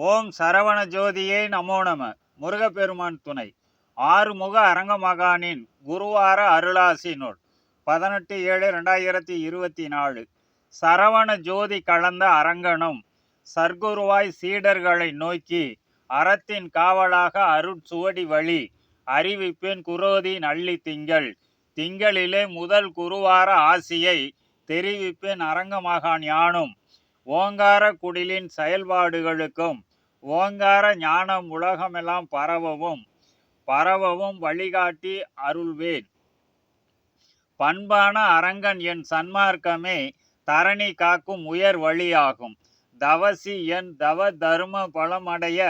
ஓம் சரவண ஜோதியே நமோ நம. முருகப்பெருமான் துணை. ஆறுமுக அரங்கமகானின் குருவார அருளாசி நூல் பதினெட்டு ஏழு ரெண்டாயிரத்தி இருபத்தி நாலு. சரவண ஜோதி கலந்த அரங்கனும் சர்க்குருவாய் சீடர்களை நோக்கி அறத்தின் காவலாக அருட்சுவடி வழி அறிவிப்பேன் குரோதி நள்ளி திங்கள். திங்களிலே முதல் குருவார ஆசியை தெரிவிப்பேன் அரங்கமகான் யானும் ஓங்கார குடிலின் செயல்பாடுகளுக்கும் ஓங்கார ஞானம் உலகமெல்லாம் பரவவும் பரவவும் வழிகாட்டி அருள்வேன். பண்பான அரங்கன் என் சன்மார்க்கமே தரணி காக்கும் உயர் வழியாகும். தவசி என் தவ தர்ம பலமடைய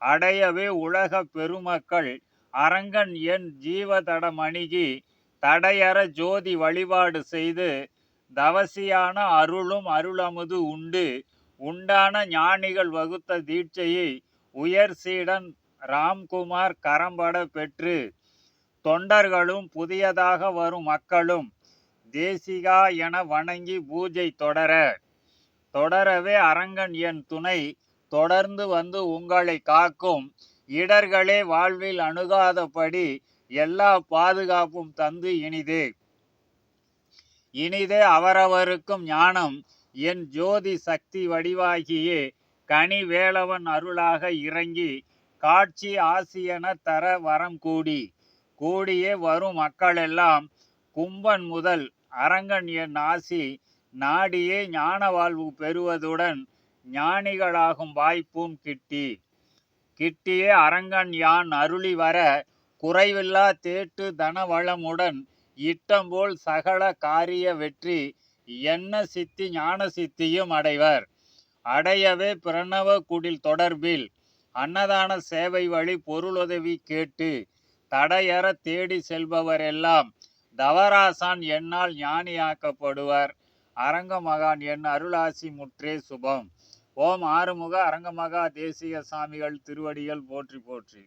அடையவே உலக பெருமக்கள். அரங்கன் என் ஜீவதடமணிகி தடையற ஜோதி வழிபாடு செய்து தவசியான அருளும் அருளமுது உண்டு. உண்டான ஞானிகள் வகுத்த தீட்சையை உயர் சீடன் ராம்குமார் கரம்பட பெற்று தொண்டர்களும் புதியதாக வரும் மக்களும் தேசிகா என வணங்கி பூஜை தொடர தொடரவே அரங்கன் என் துணை தொடர்ந்து வந்து உங்களை காக்கும் இடர்களே வாழ்வில் அணுகாதபடி எல்லா பாதுகாப்பும் தந்து இனிதே. இனிதே அவரவருக்கும் ஞானம். என் ஜோதி சக்தி வடிவாகியே கனி வேளவன் அருளாக இறங்கி காட்சி ஆசியன தர வரம் கூடி. கூடியே வரும் மக்களெல்லாம் கும்பன் முதல் அரங்கன் என் ஆசி நாடியே ஞான வாழ்வு பெறுவதுடன் ஞானிகளாகும் வாய்ப்பும் கிட்டி. கிட்டியே அரங்கன் யான் அருளி வர குறைவில்லா தேட்டு தனவளமுடன் இட்டம்போல் சகல காரிய வெற்றி என்ன சித்தி ஞான சித்தியும் அடைவர். அடையவே பிரணவ குடில் தொடர்பில் அன்னதான சேவை வழி பொருளுதவி கேட்டு தடையற தேடி செல்பவரெல்லாம் தவராசான் என்னால் ஞானியாக்கப்படுவர். அரங்கமகான் என் அருளாசி முற்றே சுபம். ஓம் ஆறுமுக அரங்கமகா தேசிய சாமிகள் திருவடிகள் போற்றி போற்றி.